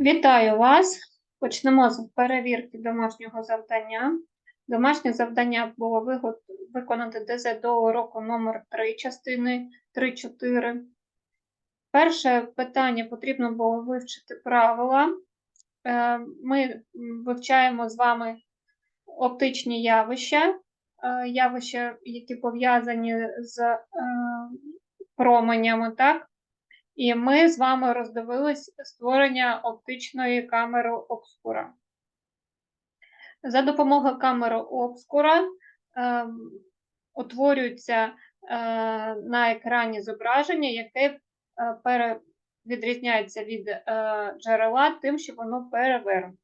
Вітаю вас. Почнемо з перевірки домашнього завдання. Домашнє завдання було виконати ДЗ до уроку номер 3 частини 3-4. Перше питання потрібно було вивчити правила. Е, Ми вивчаємо з вами оптичні явища, е, явища, які пов'язані з е, променями, так? І ми з вами роздивились створення оптичної камери обскура. За допомогою камери обскура е, утворюється е, на екрані зображення, яке е, пере, відрізняється від е, джерела тим, що воно перевернуте.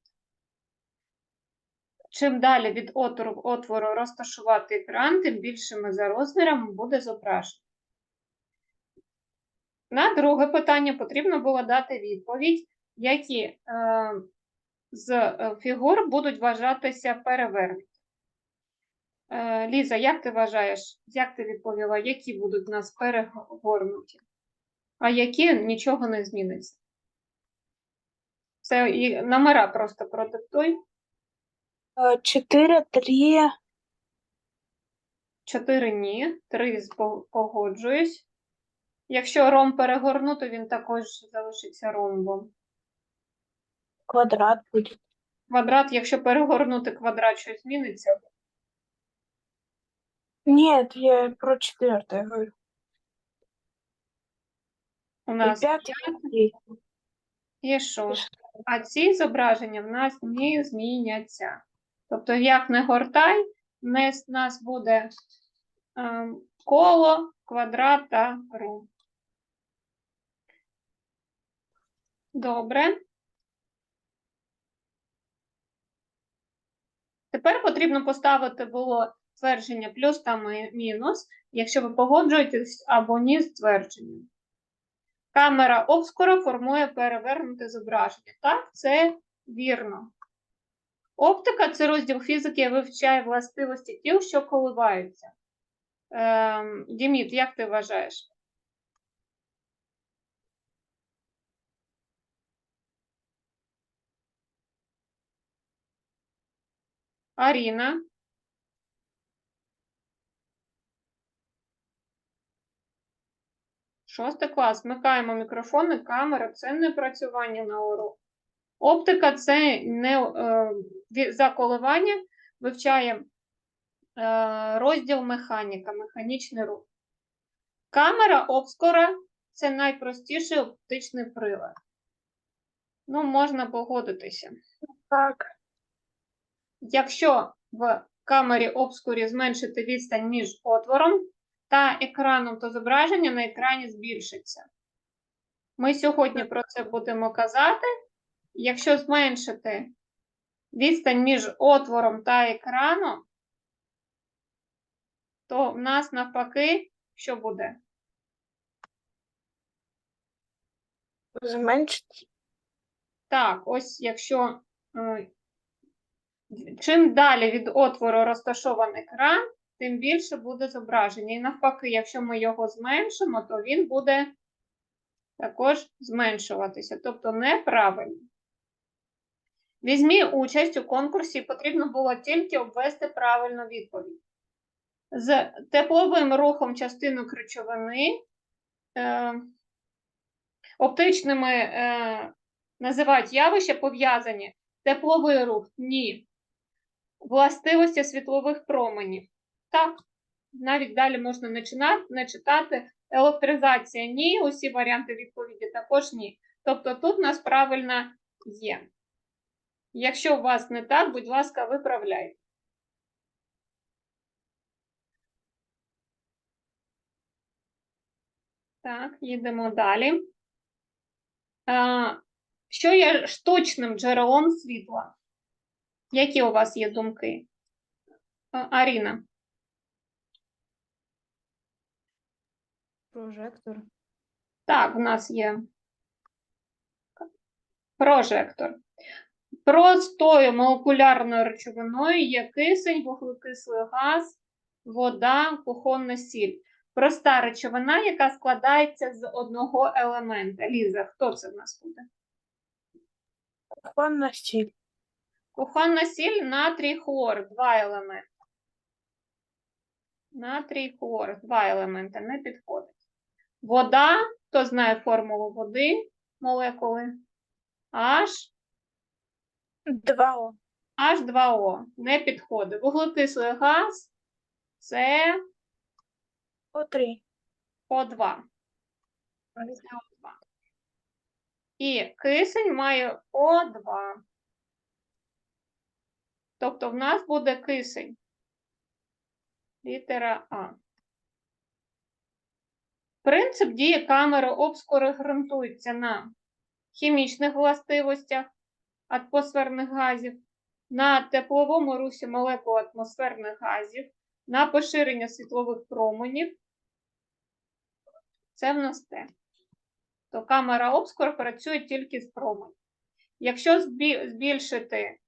Чим далі від отвору, отвору розташувати екран, тим більшими за розмірами буде зображення. На друге питання потрібно було дати відповідь, які е, з е, фігур будуть вважатися перевернуті. Е, Ліза, як ти вважаєш, як ти відповіла, які будуть в нас перегорнуті, а які нічого не зміниться? Це і номера просто продиктуй. Э, Четыре, три, 4 ні, 3 погоджуюсь. Якщо ром перегорнути, він також залишиться ромбом. квадрат будет. Квадрат, якщо перегорнути квадрат, щось зміниться. Нет, я про четвертое говорю. У нас пятое, и третье. є шосте. А ці зображення в нас не зміняться. Тобто, як не гортай, в нас буде ем, коло, квадрат та ромб. Добре. Тепер потрібно поставити було твердження плюс та мінус, якщо ви погоджуєтесь або ні з твердженням. Камера обскура формує перевернуте зображення. Так, це вірно. Оптика це розділ фізики, який вивчає властивості тіл, що коливаються. Ем, Діміт, як ти вважаєш? Аріна? Шостий клас. Вмикаємо мікрофони, камера це не працювання на урок. Оптика це не е, ві- за коливання вивчає е, розділ механіка, механічний рух. Камера обскура це найпростіший оптичний прилад. Ну, можна погодитися. Так, Якщо в камері обскурі зменшити відстань між отвором та екраном, то зображення на екрані збільшиться. Ми сьогодні про це будемо казати. Якщо зменшити відстань між отвором та екраном, то в нас навпаки, що буде? зменшить. Так, ось якщо е, чим далі від отвору розташований екран, тим більше буде зображення. І навпаки, якщо ми його зменшимо, то він буде також зменшуватися, тобто неправильно. Візьмі участь у конкурсі, потрібно було тільки обвести правильну відповідь. З тепловим рухом частинок речовини е, оптичними е, називають явища пов'язані. Тепловий рух ні. Властивості світлових променів. Так, навіть далі можна не читати. Електризація ні, усі варіанти відповіді також ні. Тобто тут нас правильно є. Якщо у вас не так, будь ласка, виправляйте. Так, їдемо далі. Що є штучним джерелом світла? Які у вас є думки? Аріна, Прожектор. так, в нас є прожектор. Простою молекулярною речовиною є кисень, вуглекислий газ, вода, кухонна сіль. Проста речовина, яка складається з одного елемента. Ліза, хто це в нас буде? Кухонна сіль. Кухонна сіль, натрій, хлор, два елементи. Натрій, хлор, два елементи, не підходить. Вода, хто знає формулу води, молекули? H, 2О. H2O, не підходить. Вуглекислий газ, це О3. O2. CO2. І кисень має О2. Тобто в нас буде кисень. Літера А. Принцип дії камери обскури ґрунтується на хімічних властивостях атмосферних газів, на тепловому русі молекул атмосферних газів, на поширення світлових променів. Це в нас те. То камера обскур працює тільки з променів. Якщо збільшити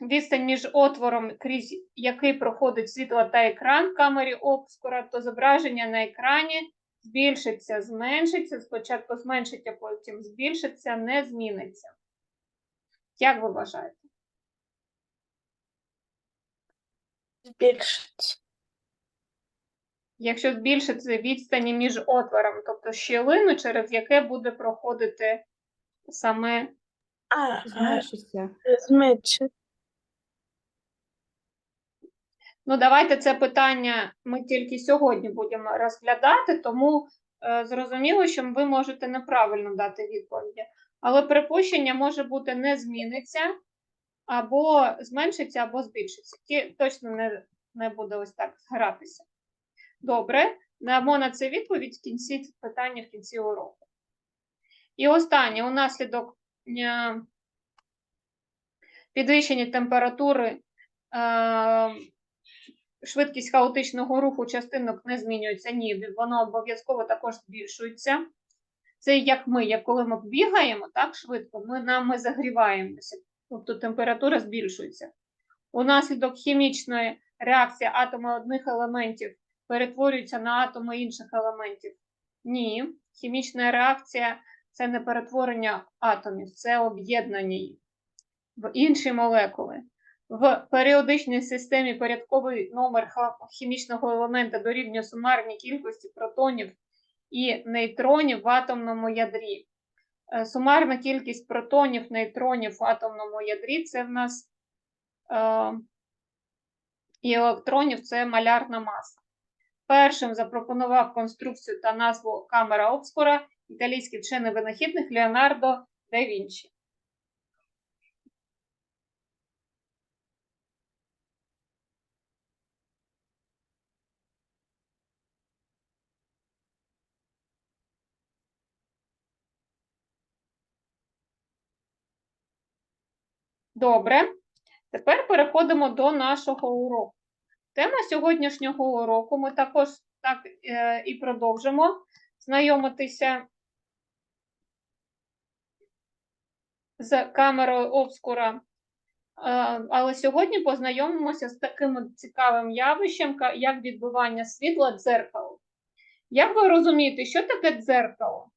відстань між отвором, крізь який проходить світло та екран в камері обскура, то зображення на екрані збільшиться, зменшиться, спочатку зменшиться, потім збільшиться, не зміниться. Як ви вважаєте? Збільшиться. Якщо збільшити відстані між отвором, тобто щілину, через яке буде проходити саме А, Зменшиться. зменшиться. Ну, давайте це питання ми тільки сьогодні будемо розглядати, тому е, зрозуміло, що ви можете неправильно дати відповіді. Але припущення може бути не зміниться, або зменшиться, або збільшиться. Ті точно не, не буде ось так гратися. Добре, дамо на це відповідь в кінці питання в кінці уроку. І останнє, унаслідок підвищення температури. Е, швидкість хаотичного руху частинок не змінюється, ні, воно обов'язково також збільшується. Це як ми, як коли ми бігаємо так швидко, ми, нам, ми загріваємося, тобто температура збільшується. Унаслідок хімічної реакції атоми одних елементів перетворюються на атоми інших елементів. Ні, хімічна реакція це не перетворення атомів, це об'єднання їх в інші молекули. В періодичній системі порядковий номер хімічного елемента дорівнює сумарній кількості протонів і нейтронів в атомному ядрі. Е, Сумарна кількість протонів, нейтронів в атомному ядрі це в нас е, і електронів це малярна маса. Першим запропонував конструкцію та назву камера обскура італійський вчений винахідник Леонардо да Вінчі. Добре, тепер переходимо до нашого уроку. Тема сьогоднішнього уроку ми також так е, і продовжимо знайомитися з камерою обскура. Е, але сьогодні познайомимося з таким цікавим явищем, як відбивання світла дзеркало. Як ви розумієте, що таке дзеркало?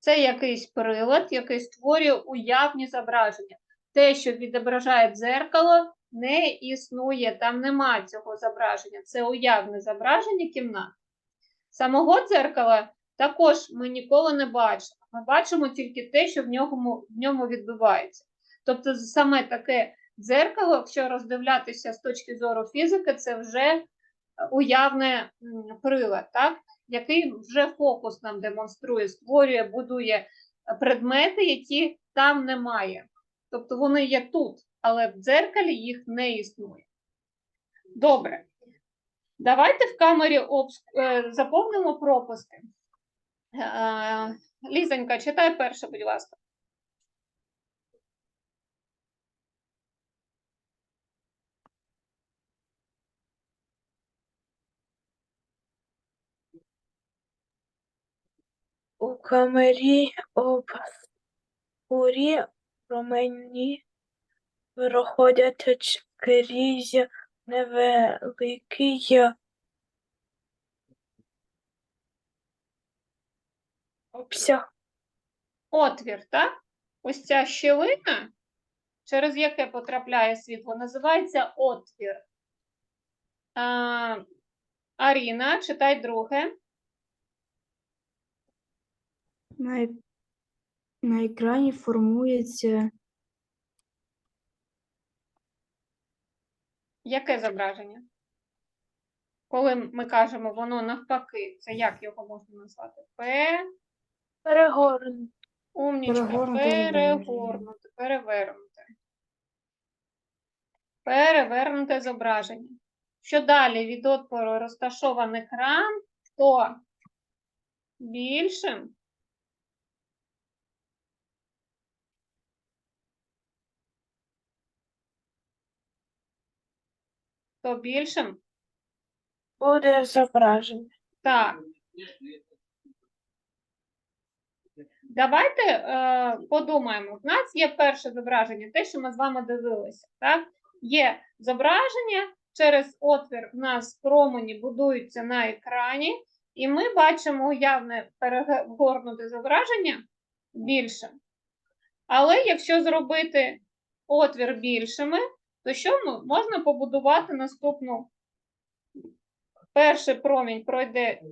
Це якийсь прилад, який створює уявні зображення. Те, що відображає дзеркало, не існує, там нема цього зображення. Це уявне зображення кімнати. Самого дзеркала також ми ніколи не бачимо. Ми бачимо тільки те, що в ньому, в ньому відбувається. Тобто, саме таке дзеркало, якщо роздивлятися з точки зору фізики, це вже уявне прилад, так? який вже фокус нам демонструє, створює, будує е, предмети, які там немає. Тобто вони є тут, але в дзеркалі їх не існує. Добре. Давайте в камері обс... е, заповнимо пропуски. Е, Лізонька, читай перше, будь ласка. У камері обскурі промені проходять крізь невеликий обсяг. Отвір, так? Ось ця щілина, через яке потрапляє світло, називається отвір. А, Аріна, читай друге. На екрані формується Яке зображення? Коли ми кажемо воно навпаки, це як його можна назвати? П, перегорнути, умнічка, Перегорнуте зображення. перегорнуте, перевернуте. Перевернуте зображення. Що далі від отвору розташований екран, то більшим то більшим буде зображення. Так. Давайте е, подумаємо. В нас є перше зображення, те, що ми з вами дивилися. Так? Є зображення, через отвір в нас промені будуються на екрані, і ми бачимо уявне перегорнуте зображення більше. Але якщо зробити отвір більшими, то що ми- можна побудувати наступну? Перший промінь пройде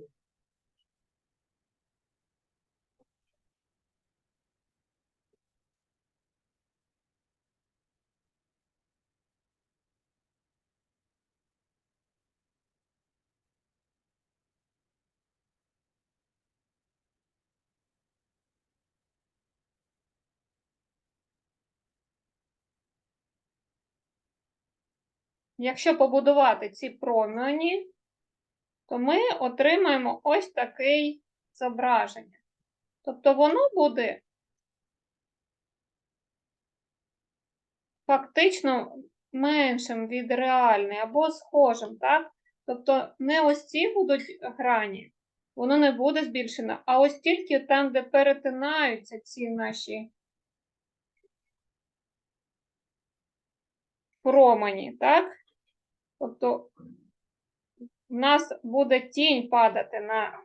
Якщо побудувати ці промені, то ми отримаємо ось таке зображення. Тобто воно буде фактично меншим від реальної або схожим, так? Тобто не ось ці будуть грані, воно не буде збільшено, а ось тільки там, де перетинаються ці наші промені, так? Тобто в нас буде тінь падати на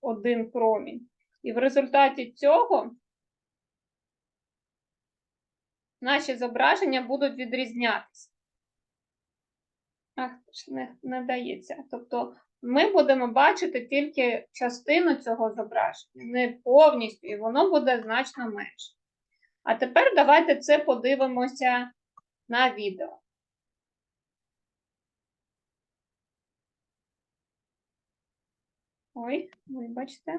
один промінь. І в результаті цього наші зображення будуть відрізнятися. Ах, не, не дається. Тобто ми будемо бачити тільки частину цього зображення, не повністю, і воно буде значно менше. А тепер давайте це подивимося на відео. Ой, вибачте.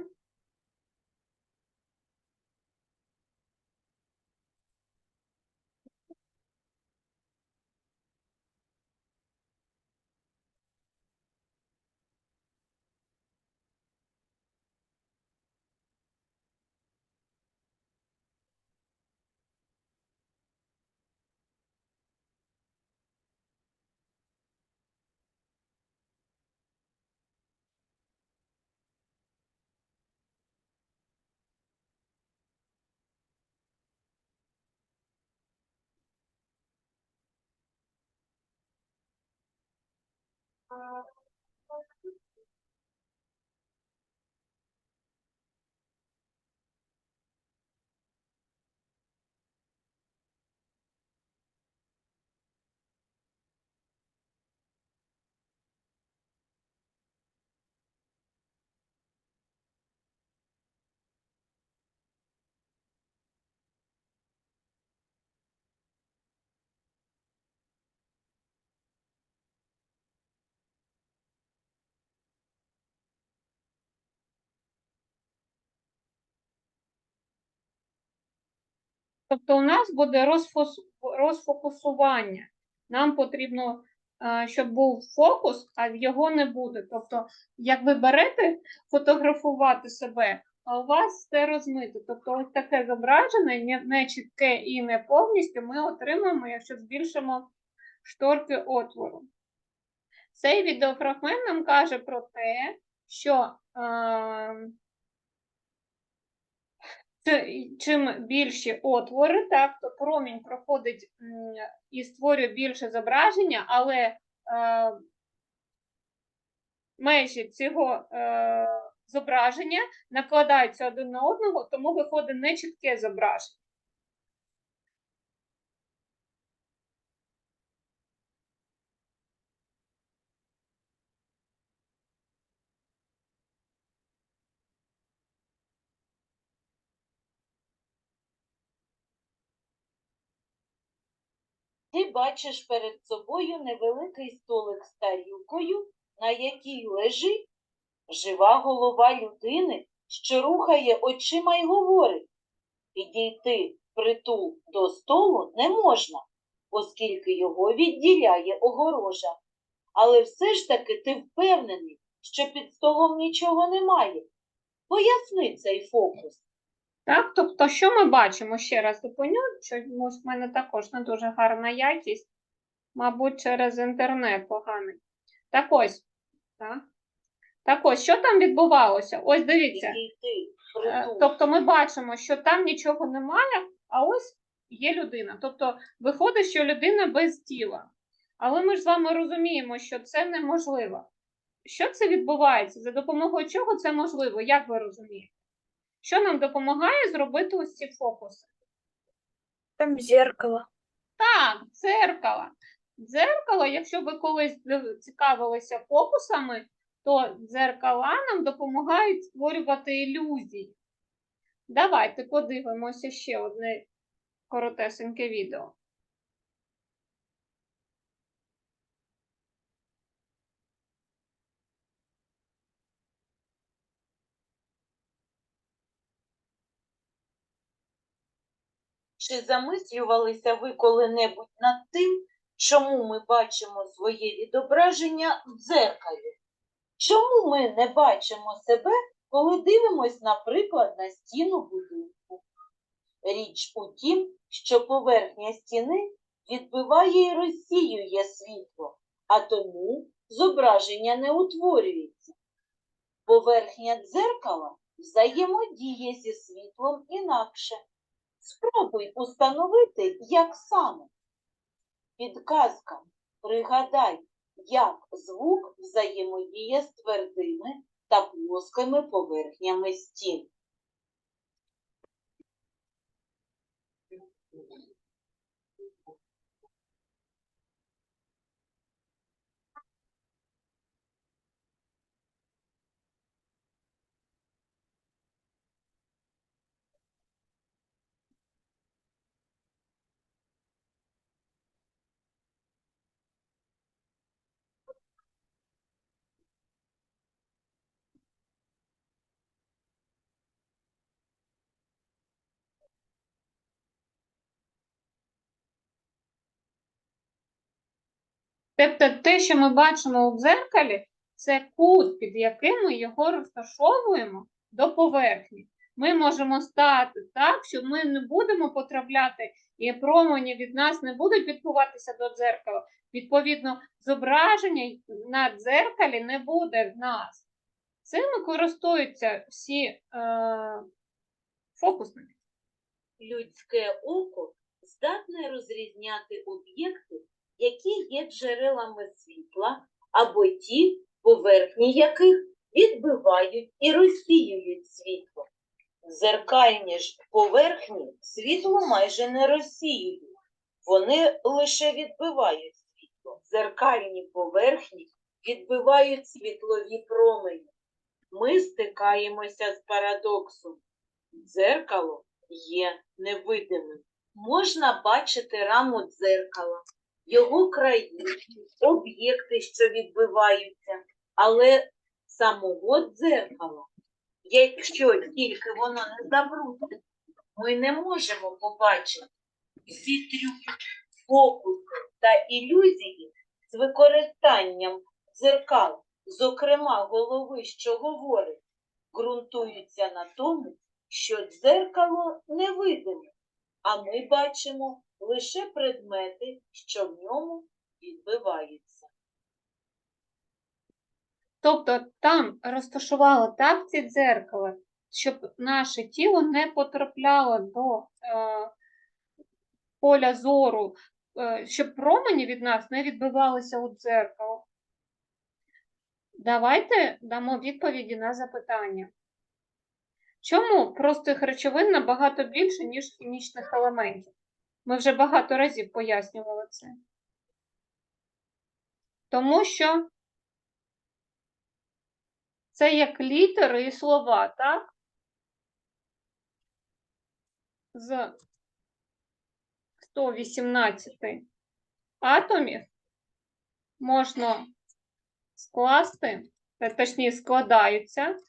Тобто у нас буде розфокусування. Нам потрібно, е, щоб був фокус, а його не буде. Тобто, як ви берете фотографувати себе, а у вас все розмито. Тобто, ось таке зображення, не- чітке і не повністю, ми отримаємо, якщо збільшимо шторки отвору. Цей відеофрагмент нам каже про те, що е, Чи- Чим більші отвори, так, то промінь проходить і створює більше зображення, але е, межі цього е, зображення накладаються один на одного, тому виходить нечітке зображення. Бачиш перед собою невеликий столик з тарілкою, на якій лежить жива голова людини, що рухає очима й говорить. Підійти притул до столу не можна, оскільки його відділяє огорожа. Але все ж таки ти впевнений, що під столом нічого немає. Поясни цей фокус. Так, тобто, що ми бачимо? Ще раз зупиню, що в мене також не дуже гарна якість, мабуть, через інтернет поганий. Так ось, так. Так ось, що там відбувалося? Ось дивіться. Е, Тобто ми бачимо, що там нічого немає, а ось є людина. Тобто виходить, що людина без тіла. Але ми ж з вами розуміємо, що це неможливо. Що це відбувається? За допомогою чого це можливо? Як ви розумієте? Що нам допомагає зробити ось ці фокуси? Там зеркало. Так, дзеркало. Дзеркало, якщо ви колись цікавилися фокусами, то дзеркала нам допомагають створювати ілюзії. Давайте подивимося ще одне коротесеньке відео. Чи замислювалися ви коли-небудь над тим, чому ми бачимо своє відображення в дзеркалі? Чому ми не бачимо себе, коли дивимось, наприклад, на стіну будинку? Річ у тім, що поверхня стіни відбиває і розсіює світло, а тому зображення не утворюється. Поверхня дзеркала взаємодіє зі світлом інакше. Спробуй установити, як саме. Підказка. Пригадай, як звук взаємодіє з твердими та плоскими поверхнями стін. Тобто те, що ми бачимо у дзеркалі, це кут, під яким ми його розташовуємо до поверхні. Ми можемо стати так, що ми не будемо потрапляти, і промені від нас не будуть відбуватися до дзеркала. Відповідно, зображення на дзеркалі не буде в нас. Цим користуються всі е, фокусники. Людське око здатне розрізняти об'єкти, які є джерелами світла, або ті, поверхні яких відбивають і розсіюють світло. Дзеркальні ж поверхні світло майже не розсіюють, вони лише відбивають світло. Дзеркальні поверхні відбивають світлові промені. Ми стикаємося з парадоксом. Дзеркало є невидимим. Можна бачити раму дзеркала, його краї, об'єкти, що відбиваються, але самого дзеркала, якщо тільки воно не забруднене, ми не можемо побачити всі трюки, фокуси та ілюзії з використанням дзеркал, зокрема голови, що говорить, ґрунтуються на тому, що дзеркало невидиме, а ми бачимо лише предмети, що в ньому відбиваються. Тобто там розташували так ці дзеркала, щоб наше тіло не потрапляло до е, поля зору, е, щоб промені від нас не відбивалися у дзеркало. Давайте дамо відповіді на запитання. Чому простих речовин набагато більше, ніж хімічних елементів? Ми вже багато разів пояснювали це. Тому що це як літери і слова, так? З 118 атомів можна скласти, е, точніше, складаються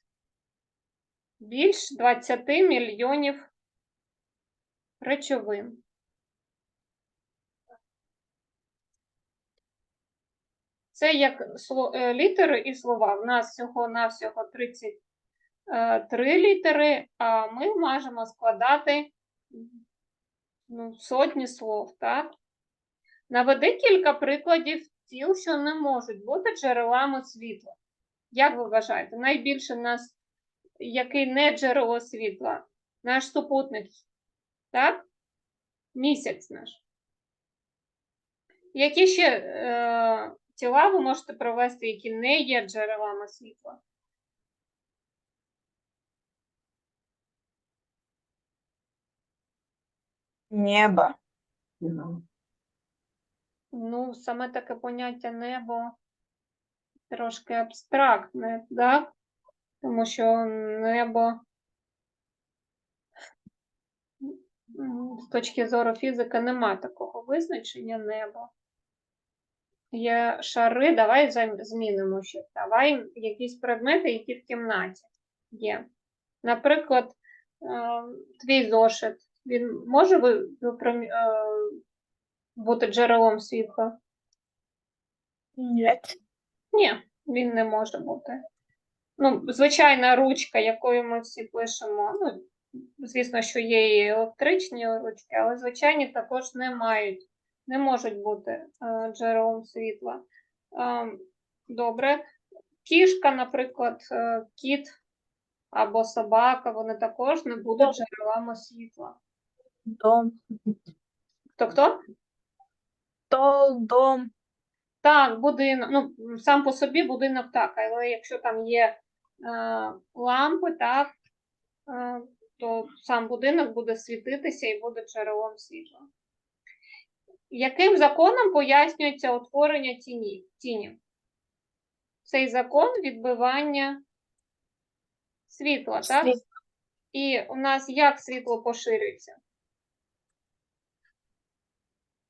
більш 20 мільйонів речовин. Це як е, літери і слова. У нас всього-навсього 33 літери, а ми можемо складати ну, сотні слов, так? Наведи кілька прикладів тіл, що не можуть бути джерелами світла. Як ви вважаєте, найбільше в нас який не джерело світла? Наш супутник, так? Місяць наш. Які ще е, тіла ви можете провести, які не є джерелами світла? Небо. Ну, саме таке поняття небо трошки абстрактне, так? Тому що небо з точки зору фізики нема такого визначення неба. Є шари, давай змінимо ще. Давай якісь предмети, які в кімнаті є. Наприклад, е, твій зошит, він може е, бути джерелом світла? Нет. Ні, він не може бути. Ну, звичайна ручка, якою ми всі пишемо. Ну, звісно, що є і електричні ручки, але звичайні також не мають, не можуть бути е, джерелом світла. Е, добре. Кішка, наприклад, е, кіт або собака, вони також не будуть джерелами світла. Дом. Хто хто? Дом. Так, будинок, ну, сам по собі будинок так, але якщо там є е, лампи, так, е, то сам будинок буде світитися і буде джерелом світла. Яким законом пояснюється утворення тіні, тіні? Цей закон відбивання світла, так? Світ- І у нас як світло поширюється?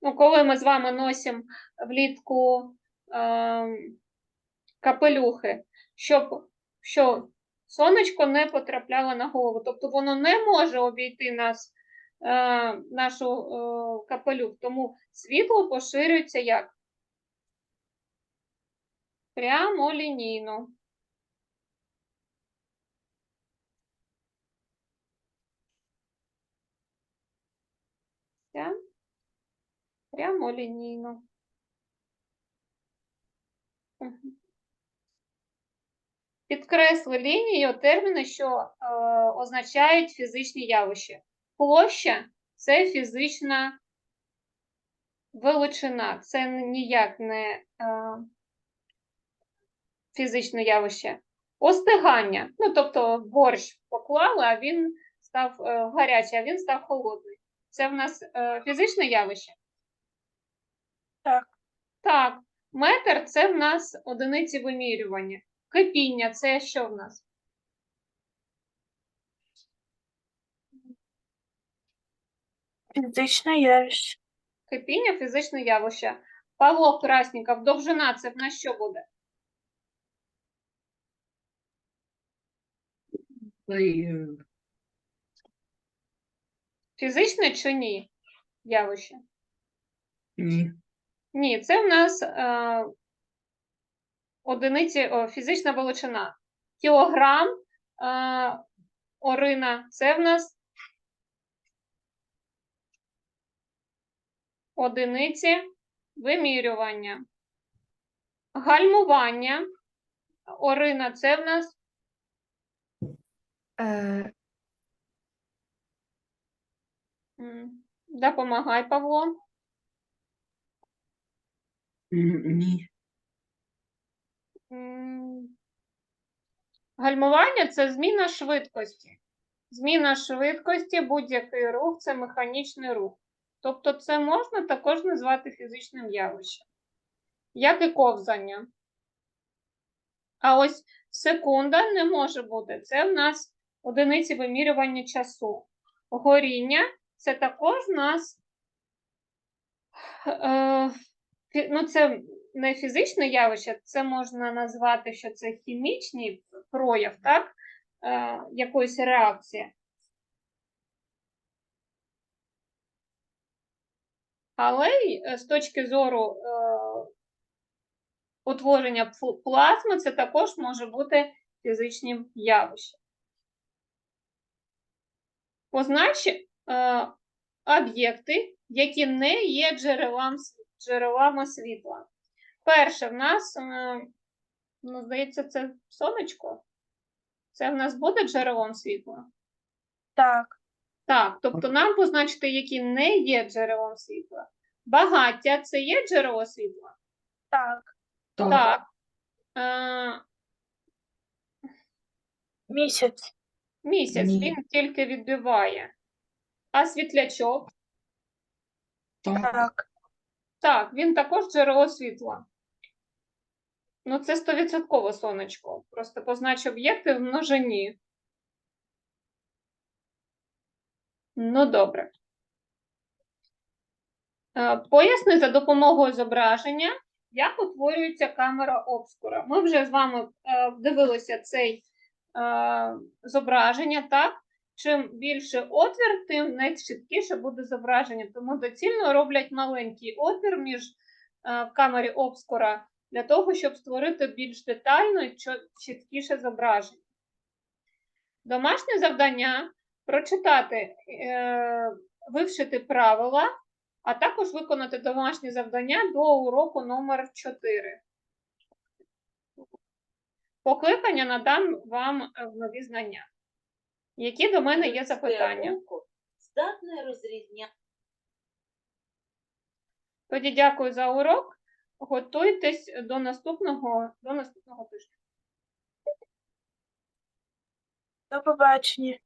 Ну, коли ми з вами носимо влітку ем, капелюхи, щоб що сонечко не потрапляло на голову. Тобто воно не може обійти нас, е, нашу е, капелюх. Тому світло поширюється як? Прямолінійно. Так? Прямолінійно. Мгм. Підкресли лінією терміни, що е, означають фізичні явища. Площа це фізична величина, це ніяк не е, фізичне явище. Остигання. Ну, тобто борщ поклали, а він став е, гарячий, а він став холодний. Це в нас е, фізичне явище? Так. Так. Метр це в нас одиниці вимірювання. Кипіння це що в нас? Фізичне явище. Кипіння фізичне явище. Павло Красніков, довжина це в нас що буде? Фізичне чи ні? Явище? Ні. Ні, це в нас е, одиниці, о, фізична величина. Кілограм е, орина це в нас одиниці вимірювання. Гальмування орина це в нас Е, допомагай, Павло. Ні. Гальмування це зміна швидкості. Зміна швидкості, будь-який рух це механічний рух. Тобто це можна також назвати фізичним явищем, як і ковзання. А ось секунда не може бути. Це в нас одиниці вимірювання часу. Горіння це також в нас е, ну, це не фізичне явище, це можна назвати, що це хімічний прояв, так? Е, якоїсь реакції. Але е, з точки зору е, утворення плазми, це також може бути фізичним явищем. Познач е, об'єкти, які не є джерелам, джерелами світла. Перше, в нас, е, ну, здається, це сонечко. Це в нас буде джерелом світла? Так. Так, тобто нам позначити, які не є джерелом світла. Багаття це є джерело світла? Так. Так. Так. Е, Місяць. місяць Ні. він тільки відбиває. А світлячок? Так. Так. Він також джерело світла. Ну, це стовідсотково сонечко. Просто познач об'єкти в множині. Ну, добре. Е, Поясни за допомогою зображення, як утворюється камера обскура. Ми вже з вами е, дивилися цей е, зображення, так? Чим більше отвір, тим найчіткіше буде зображення. Тому доцільно роблять маленький отвір між камері обскура для того, щоб створити більш детально і чіткіше зображення. Домашнє завдання прочитати, е, вивчити правила, а також виконати домашнє завдання до уроку номер 4. Покликання надам вам е, в нові знання. Які до мене є запитання? Здатне розрізняти Тоді дякую за урок. Готуйтесь до наступного, до наступного тижня. До побачення.